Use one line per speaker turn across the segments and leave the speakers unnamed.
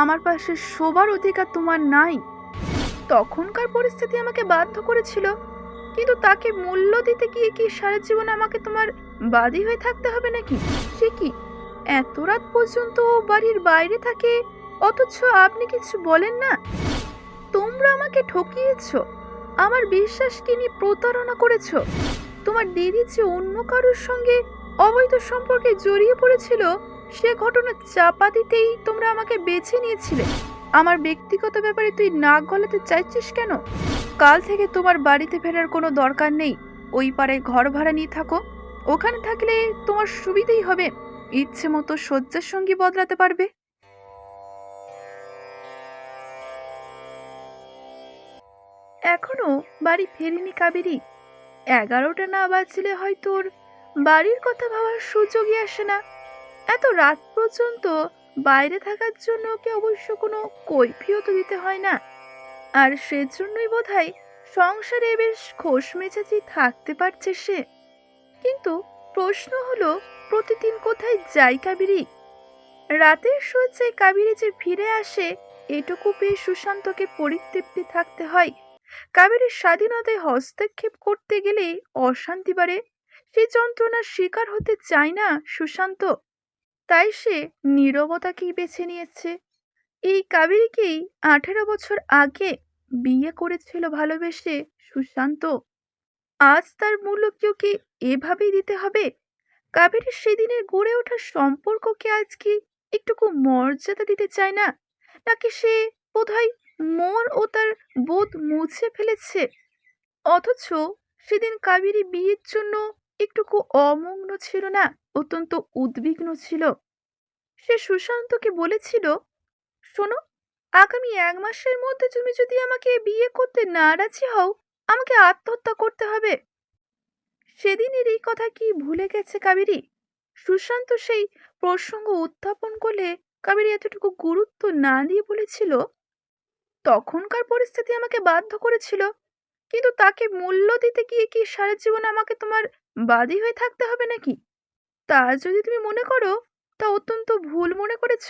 আমার পাশে শোবার অধিকার তোমার নাই। তখনকার পরিস্থিতি আমাকে বাধ্য করেছিল, কিন্তু তাকে মূল্য দিতে গিয়ে কি সারা জীবন আমাকে তোমার বাদী হয়ে থাকতে হবে নাকি? সে কি? এত রাত পর্যন্ত বাড়ির বাইরে থাকে, অথচ আপনি কিছু বলেন না? তোমরা আমাকে ঠকিয়েছ, আমার বিশ্বাসকে নিয়ে প্রতারণা করেছ। তোমার দিদি যে অন্য কারোর সঙ্গে অবৈধ সম্পর্কে জড়িয়ে পড়েছিল সে ঘটনা চাপা দিতেই তোমরা আমাকে বেছে নিয়েছিলে। আমার ব্যক্তিগত ব্যাপারে তুই নাক গলাতে চাইছিস কেন? কাল থেকে তোমার বাড়িতে ফেরার কোনো দরকার নেই। ওই পারে ঘর ভাড়া নিয়ে থাকো। ওখানে থাকলে তোমার সুবিধেই হবে। ইচ্ছে মতো শয্যার সঙ্গী বদলাতে পারবে। এখনও বাড়ি ফেরেনি কাবেরি। এগারোটা না বাজলে হয়তো ওর বাড়ির কথা ভাবার সুযোগই আসে না। এত রাত পর্যন্ত বাইরে থাকার জন্য ওকে অবশ্য কোনো কৈফিয়ত দিতে হয় না? আর সেজন্যই বোধ হয় সংসারে বেশ খোশ মেজাজি থাকতে পারছে সে। কিন্তু প্রশ্ন হলো, প্রতিদিন কোথায় যায় কাবেরী? রাতের শয্যায় কাবেরী যে ফিরে আসে, এটুকু পেয়ে সুশান্তকে পরিতৃপ্তি থাকতে হয়। কাবেরীর স্বাধীনতায় হস্তক্ষেপ করতে গেলে অশান্তি বাড়ে। সেই যন্ত্রণার শিকার হতে চায় না সুশান্ত। তাই সে নীরবতাকেই বেছে নিয়েছে। এই কাবেরীকেই আঠেরো বছর আগে বিয়ে করেছিল ভালোবেসে, সুশান্ত। আজ তার মূল্য কেউ কি এভাবেই দিতে হবে? কাবেরীর সেদিনের গড়ে ওঠা সম্পর্ককে আজ কি একটুকু মর্যাদা দিতে চায় না? নাকি সে বোধহয় মন ও তার বোধ মুছে ফেলেছে? অথচ সেদিন কাবেরী বিয়ের জন্য একটুকু অমগ্ন ছিল না। অত্যন্ত উদ্বিগ্ন ছিল। সে সুশান্তকে বলেছিল, শোনো, আগামী এক মাসের মধ্যে তুমি যদি আমাকে বিয়ে করতে না রাজি হও, আমাকে আত্মহত্যা করতে হবে। সেদিনের এই কথা কি ভুলে গেছে কাবেরী? সুশান্ত সেই প্রসঙ্গ উত্থাপন করলে কাবেরী এতটুকু গুরুত্ব না দিয়ে বলেছিল, তখনকার পরিস্থিতি আমাকে বাধ্য করেছিল, কিন্তু তাকে মূল্য দিতে গিয়ে কি সারা জীবন আমাকে তোমার বাদী হয়ে থাকতে হবে নাকি? তা যদি তুমি মনে করো, তা অত্যন্ত ভুল মনে করেছ।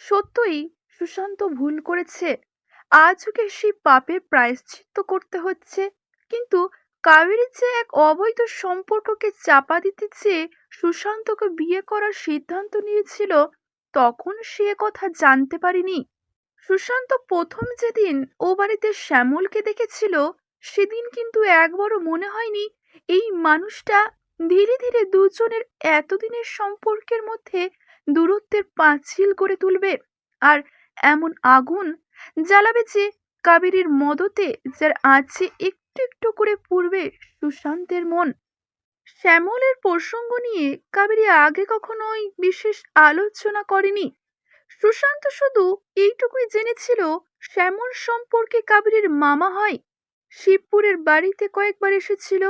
সত্যই সুশান্ত ভুল করেছে। আজ ওকে সেই পাপের প্রায়শ্চিত্ত করতে হচ্ছে, কিন্তু কাবেরী যে এক অবৈধ সম্পর্ককে চাপা দিতে চেয়ে সুশান্তকে বিয়ে করার সিদ্ধান্ত নিয়েছিল, তখন সে কথা জানতে পারিনি। সুশান্ত প্রথম যেদিন ও বাড়িতে শ্যামলকে দেখেছিল, সেদিন কিন্তু একবারও মনে হয়নি, এই মানুষটা ধীরে ধীরে দুজনের এতদিনের সম্পর্কের মধ্যে দূরত্বের পাঁচিল গড়ে তুলবে আর এমন আগুন জ্বালাবে যে কাবেরীর মদতে যার আছে একটু একটু করে পূর্বে সুশান্তের মন। শ্যামলের প্রসঙ্গ নিয়ে কাবেরী আগে কখনোই বিশেষ আলোচনা করেনি। সুশান্ত শুধু এইটুকুই জেনেছিল শ্যামল সম্পর্কে কাবেরীর মামা হয়। শিবপুরের বাড়িতে কয়েকবার এসেছিল।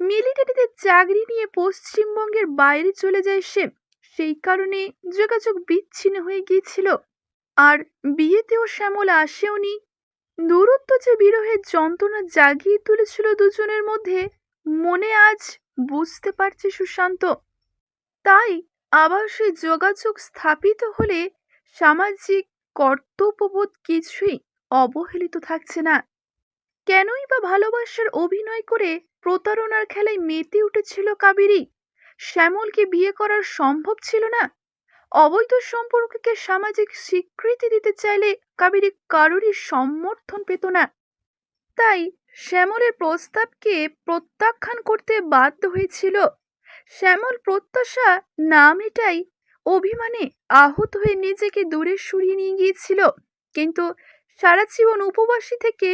মিলিটারিতে চাকরি নিয়ে পশ্চিমবঙ্গের বাইরে চলে যায় সে। সেই কারণে যোগাযোগ বিচ্ছিন্ন হয়ে গিয়েছিল। আর বিয়েতেও শ্যামল আসেওনি দূরত্ব যে বিরহের যন্ত্রণা জাগিয়ে তুলেছিল দুজনের মধ্যে, মনে আজ বুঝতে পারছে সুশান্ত। তাই আবার সেই যোগাযোগ স্থাপিত হলে সামাজিক কর্তব্যবোধ কিছুই অবহেলিত থাকছে না। কেনই বা ভালোবাসার অভিনয় করে প্রতারণার খেলায় মেতে উঠেছিল কাবেরী? শ্যামলকে বিয়ে করার সম্ভব ছিল না? অবৈধ সম্পর্ককে সামাজিক স্বীকৃতি দিতে চাইলে কাবেরী কারোরই সমর্থন পেত না। তাই শ্যামলের প্রস্তাবকে প্রত্যাখ্যান করতে বাধ্য হয়েছিল। শ্যামল প্রত্যাশা না মেটাই অভিমানে আহত হয়ে নিজেকে দূরে সরিয়ে নিয়ে গিয়েছিল। কিন্তু সারা জীবন উপবাসী থেকে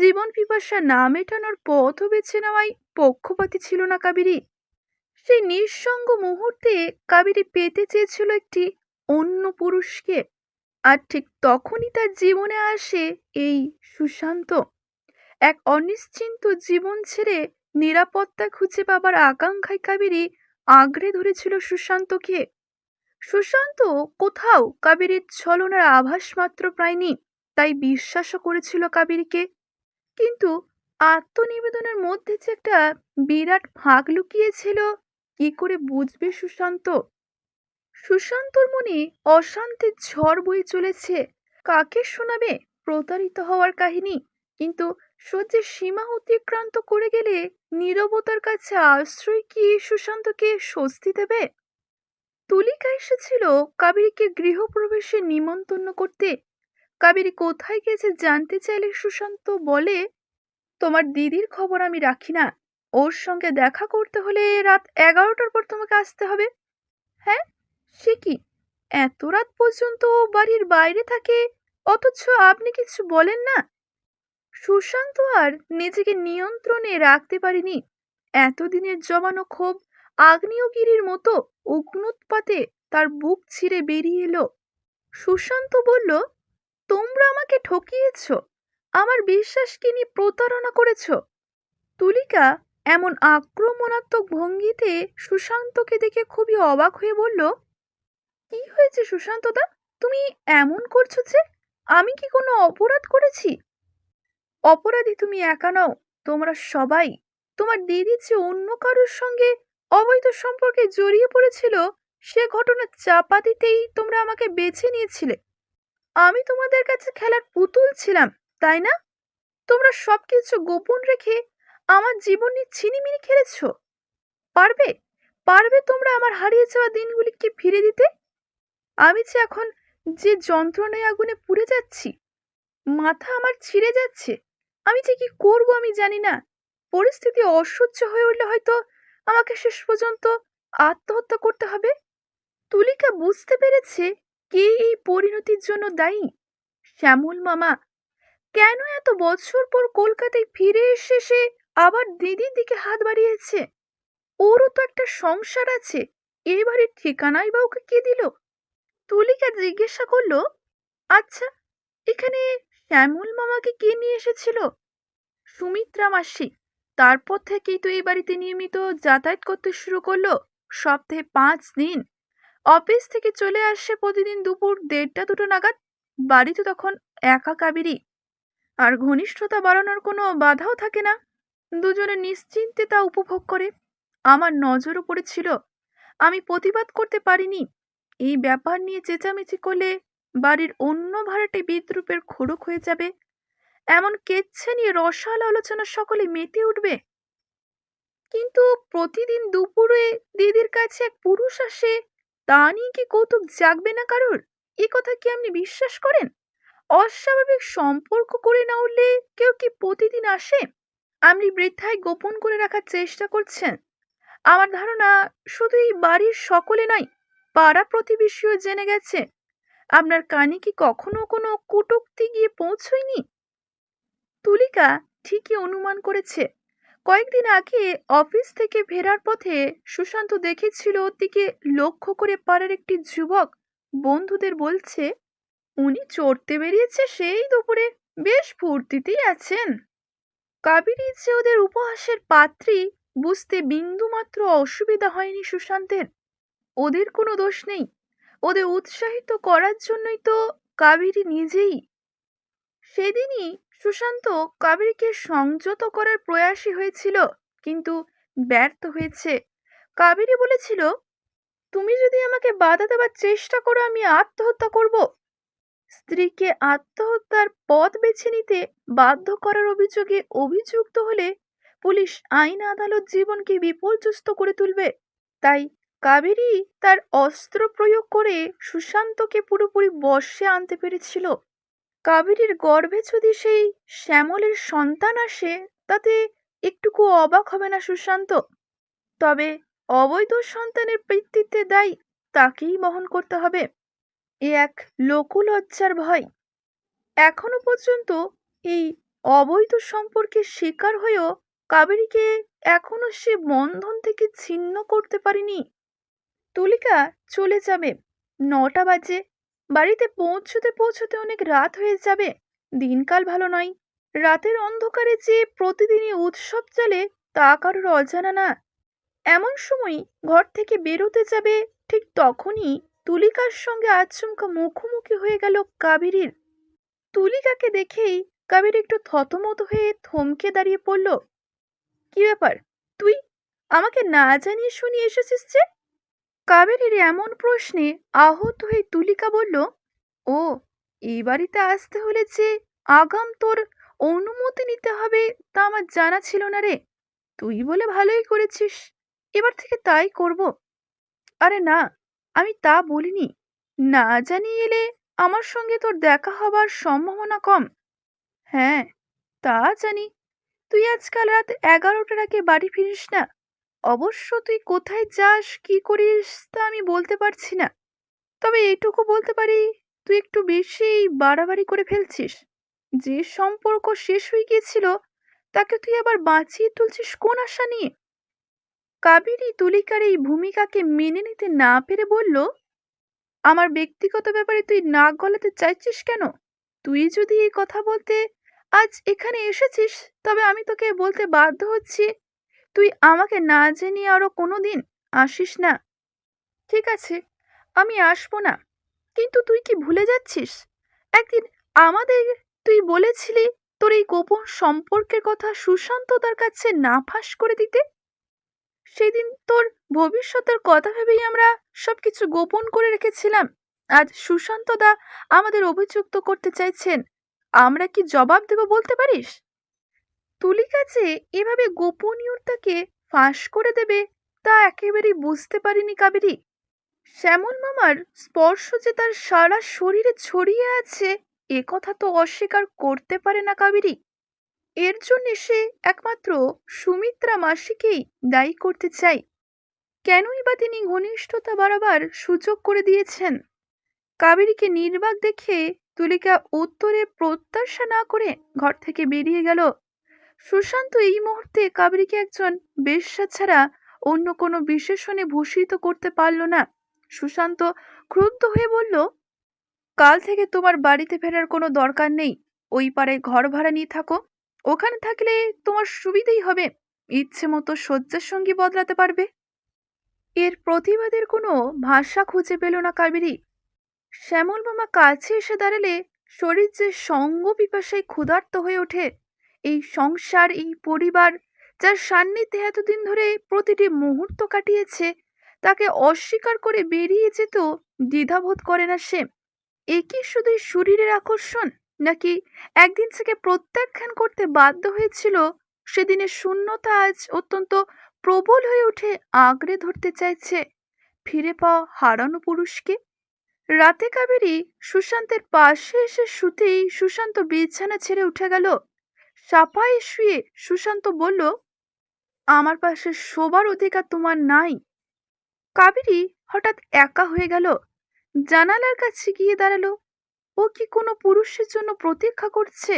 জীবন পিপাসা না মেটানোর পথ বেছে নেওয়াই পক্ষপাতী ছিল না কাবেরী। সেই নিঃসঙ্গ মুহূর্তে কাবেরী পেতে চেয়েছিল একটি অন্য পুরুষকে, আর ঠিক তখনই তার জীবনে আসে এই সুশান্ত। এক অনিশ্চিন্ত জীবন ছেড়ে নিরাপত্তা খুঁজে পাবার আকাঙ্ক্ষায় কাবেরী আঁকড়ে ধরেছিল সুশান্তকে। সুশান্ত কোথাও কাবেরীর ছলনার আভাস মাত্র পায়নি। তাই বিশ্বাসও করেছিল কাবেরীকে। কিন্তু আত্মনিবেদনের মধ্যে যে একটা বিরাট ফাঁক লুকিয়েছিল, কি করে বুঝবে সুশান্ত? সুশান্তর মনে অশান্তির ঝড় বয়ে চলেছে। কাকে শোনাবে? প্রতারিত হওয়ার কাহিনী। কিন্তু সহ্যের সীমা অতিক্রান্ত করে গেলে নীরবতার কাছে আশ্রয় কি সুশান্তকে স্বস্তি দেবে? তুলিকা এসেছিল কাবেরীকে গৃহপ্রবেশে নিমন্তন্ন করতে। কাবেরী কোথায় গেছে জানতে চাইলে সুশান্ত বলে, তোমার দিদির খবর আমি রাখি না। ওর সঙ্গে দেখা করতে হলে রাত এগারোটার পর তোমাকে আসতে হবে। হ্যাঁ? সে কি? এত রাত পর্যন্ত ও বাড়ির বাইরে থাকে, অথচ আপনি কিছু বলেন না? সুশান্ত আর নিজেকে নিয়ন্ত্রণে রাখতে পারিনি। এতদিনের জমানো ক্ষোভ আগ্নেয়গিরির মতো উগ্নোৎপাতে তার বুক ছিঁড়ে বেরিয়ে এলো। সুশান্ত বলল তোমরা আমাকে ঠকিয়েছ। আমার বিশ্বাসকে নিয়ে প্রতারণা করেছ? তুলিকা এমন আক্রমণাত্মক ভঙ্গিতে সুশান্তকে দেখে খুবই অবাক হয়ে বলল, কি হয়েছে সুশান্তদা? তুমি এমন করছ যে আমি কি কোনো অপরাধ করেছি? অপরাধী তুমি একা নও, তোমরা সবাই। তোমার দিদি যে অন্য কারোর সঙ্গে অবৈধ সম্পর্কে জড়িয়ে পড়েছিল, সে ঘটনা চাপা দিতেই তোমরা আমাকে বেছে নিয়েছিলে। আমি তোমাদের কাছে খেলার পুতুল ছিলাম, তাই না? তোমরা সব কিছু গোপন রেখে আমার জীবন নিয়ে ছিনিমিনি খেলেছ। পারবে? পারবে তোমরা আমার হারিয়ে যাওয়া দিনগুলিকে ফিরে দিতে? আমি যে এখন যে যন্ত্রণায় আগুনে পুড়ে যাচ্ছি, মাথা আমার ছিঁড়ে যাচ্ছে, আমি যে কি করব আমি জানি না। পরিস্থিতি অসহ্য হয়ে উঠলে হয়তো আমাকে শেষ পর্যন্ত আত্মহত্যা করতে হবে। তুলিকা বুঝতে পেরেছে কে এই পরিণতির জন্য দায়ী? শ্যামল মামা, কেন এত বছর পর কলকাতায় ফিরে এসে সে আবার দিদির দিকে হাত বাড়িয়েছে? ওরও তো একটা সংসার আছে এবারে ঠিকানাই বা ওকে কে দিল? তুলিকা জিজ্ঞাসা করল আচ্ছা এখানে শ্যামল মামাকে কে নিয়ে এসেছিল? সুমিত্রা মাসি, তারপর থেকেই তো এই বাড়িতে নিয়মিত যাতায়াত করতে শুরু করল সপ্তাহে পাঁচ দিন। অফিস থেকে চলে আসে প্রতিদিন দুপুর দেড়টা, দুটো নাগাদ। বাড়িতে তখন একা কাবেরি। আর ঘনিষ্ঠতা বাড়ানোর কোনো বাধাও থাকে না। দুজনে নিশ্চিন্তে তা উপভোগ করে। আমার নজরও পড়েছিল। আমি প্রতিবাদ করতে পারিনি। এই ব্যাপার নিয়ে চেঁচামেচি করলে বাড়ির অন্য ভাড়াটে বিদ্রুপের খোড়ক হয়ে যাবে। এমন কেচ্ছে নিয়ে রসাল আলোচনা সকলে মেতে উঠবে। কিন্তু প্রতিদিন দুপুরে দিদির কাছে এক পুরুষ আসে। তা নিয়ে কি কৌতুক জাগবে না কারোর? এ কথা কি আপনি বিশ্বাস করেন? অস্বাভাবিক সম্পর্ক করে না উঠলে কেউ কি প্রতিদিন আসে? আপনি বৃদ্ধায় গোপন করে রাখার চেষ্টা করছেন। আমার ধারণা, শুধু এই বাড়ির সকলে নয়, পাড়া প্রতিবেশীও জেনে গেছে। আপনার কানে কি কখনো কোনো কটুক্তি গিয়ে পৌঁছয়নি? তুলিকা ঠিকই অনুমান করেছে। কয়েকদিন আগে অফিস থেকে ফেরার পথে সুশান্ত দেখেছিল ওর দিকে লক্ষ্য করে পাড়ার একটি যুবক বন্ধুদের বলছে, উনি চড়তে বেরিয়েছে সেই দুপুরে, বেশ ফুর্তিতেই আছেন। কাবেরী যে ওদের উপহাসের পাত্রী, বুঝতে বিন্দুমাত্র অসুবিধা হয়নি সুশান্তের। ওদের কোনো দোষ নেই। ওদের উৎসাহিত করার জন্যই তো কাবেরী নিজেই। সেদিনই সুশান্ত কাবেরীকে সংযত করার প্রয়াসী হয়েছিল, কিন্তু ব্যর্থ হয়েছে। কাবেরী বলেছিল, তুমি যদি আমাকে বাধা দেওয়ার চেষ্টা করো, আমি আত্মহত্যা করব। স্ত্রীকে আত্মহত্যার পথ বেছে নিতে বাধ্য করার অভিযোগে অভিযুক্ত হলে পুলিশ আইন আদালত জীবনকে বিপর্যস্ত করে তুলবে। তাই কাবেরী তার অস্ত্র প্রয়োগ করে সুশান্তকে পুরোপুরি বর্ষে আনতে পেরেছিল। কাবেরীর গর্ভে যদি সেই শ্যামলের সন্তান আসে, তাতে একটুকু অবাক হবে না সুশান্ত? তবে অবৈধ সন্তানের পিতৃত্বে দায়ী তাকেই বহন করতে হবে। এ এক লোকলজ্জার ভয়। এখনও পর্যন্ত এই অবৈধ সম্পর্কের শিকার হয়েও কাবেরীকে এখনও সে বন্ধন থেকে ছিন্ন করতে পারেনি। তুলিকা চলে যাবে নটা বাজে। বাড়িতে পৌঁছতে পৌঁছতে অনেক রাত হয়ে যাবে। দিনকাল ভালো নয়। রাতের অন্ধকারে যে প্রতিদিনই উৎসব চলে, তা কারোর অজানা না। এমন সময় ঘর থেকে বেরোতে যাবে, ঠিক তখনই তুলিকার সঙ্গে আচমকা মুখোমুখি হয়ে গেল কাবেরীর। তুলিকাকে দেখেই কাবের একটু থতমত হয়ে থমকে দাঁড়িয়ে পড়ল। কি ব্যাপার? তুই আমাকে না জানিয়ে শুনিয়ে এসেছিস যে? কাবেরীর এমন প্রশ্নে আহত হয়ে তুলিকা বলল, ও এই বাড়িতে আসতে হলে যে আগাম তোর অনুমতি নিতে হবে তা আমার জানা ছিল না রে। তুই বলে ভালোই করেছিস, এবার থেকে তাই করব। আরে না, আমি তা বলিনি। না জানিয়ে এলে আমার সঙ্গে তোর দেখা হবার সম্ভাবনা কম। হ্যাঁ তা জানি। তুই আজকাল রাত এগারোটার আগে বাড়ি ফিরিস না। অবশ্য তুই কোথায় যাস, কি করিস তা আমি বলতে পারছি না। তবে এটুকু বলতে পারি, তুই একটু বেশি বাড়াবাড়ি করে ফেলছিস। যে সম্পর্ক শেষ হয়ে গিয়েছিল, তাকে তুই আবার বাঁচিয়ে তুলছিস কোন আশা নিয়ে? কাবেরী তুলিকার এই ভূমিকাকে মেনে নিতে না পেরে বলল, আমার ব্যক্তিগত ব্যাপারে তুই নাক গলাতে চাইছিস কেন? তুই যদি এই কথা বলতে আজ এখানে এসেছিস, তবে আমি তোকে বলতে বাধ্য হচ্ছি তুই আমাকে না জানিয়ে আরও কোনো দিন আসিস না? ঠিক আছে, আমি আসব না। কিন্তু তুই কি ভুলে যাচ্ছিস? একদিন আমাদের তুই বলেছিলি তোর এই গোপন সম্পর্কের কথা সুশান্ত তার কাছে না ফাঁস করে দিতে? সেদিন তোর ভবিষ্যতের কথা ভেবেই আমরা সবকিছু গোপন করে রেখেছিলাম। আজ সুশান্ত দা আমাদের অভিযুক্ত করতে চাইছেন। আমরা কি জবাব দেব বলতে পারিস? তুলিকা যে এভাবে গোপনীয়তাকে ফাঁস করে দেবে তা একেবারেই বুঝতে পারিনি কাবেরী। শ্যামল মামার স্পর্শ যে তার সারা শরীরে ছড়িয়ে আছে, এ কথা তো অস্বীকার করতে পারে না কাবেরী। এর জন্য সে একমাত্র সুমিত্রা মাসিকেই দায়ী করতে চাই। কেনই বা তিনি ঘনিষ্ঠতা বাড়াবার সুযোগ করে দিয়েছেন? কাবেরীকে নির্বাক দেখে তুলিকা উত্তরে প্রত্যাশা না করে ঘর থেকে বেরিয়ে গেল। সুশান্ত এই মুহূর্তে কাবেরীকে একজন বেশ্যা ছাড়া অন্য কোনো বিশেষণে ভূষিত করতে পারল না। সুশান্ত ক্রুদ্ধ হয়ে বলল, কাল থেকে তোমার বাড়িতে ফেরার কোনো দরকার নেই। ওই পাড়ায় ঘর ভাড়া নিয়ে থাকো। ওখানে থাকলে তোমার সুবিধেই হবে। ইচ্ছে মতো শয্যার সঙ্গী বদলাতে পারবে। এর প্রতিবাদের কোনো ভাষা খুঁজে পেল না কাবেরী। শ্যামল মামা কাছে এসে দাঁড়ালে শরীর যে সঙ্গ পিপাসায় ক্ষুধার্ত হয়ে ওঠে। এই সংসার, এই পরিবার যার সান্নিধ্যে এতদিন ধরে প্রতিটি মুহূর্ত কাটিয়েছে, তাকে অস্বীকার করে বেরিয়ে যেত দ্বিধাবোধ করে না সে। এ কি শুধুই শরীরের আকর্ষণ, নাকি একদিন থেকে প্রত্যাখ্যান করতে বাধ্য হয়েছিল, সেদিনের শূন্যতা আজ অত্যন্ত প্রবল হয়ে উঠে আঁকড়ে ধরতে চাইছে, ফিরে পাওয়া হারানো পুরুষকে? রাতে কাবেরি সুশান্তের পাশে এসে শুতেই সুশান্ত বিছানা ছেড়ে উঠে গেল। সাপায়ে শুয়ে সুশান্ত বলল, আমার পাশে শোবার অধিকার তোমার নাই। কাবেরী হঠাৎ একা হয়ে গেল, জানালার কাছে গিয়ে দাঁড়াল। ও কি কোনো পুরুষের জন্য প্রতীক্ষা করছে?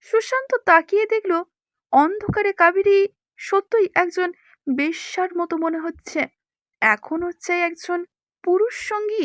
সুশান্ত তাকিয়ে দেখল, অন্ধকারে কাবেরী সত্যই একজন বেশ্যার মতো মনে হচ্ছে। এখন হচ্ছে একজন পুরুষ সঙ্গী।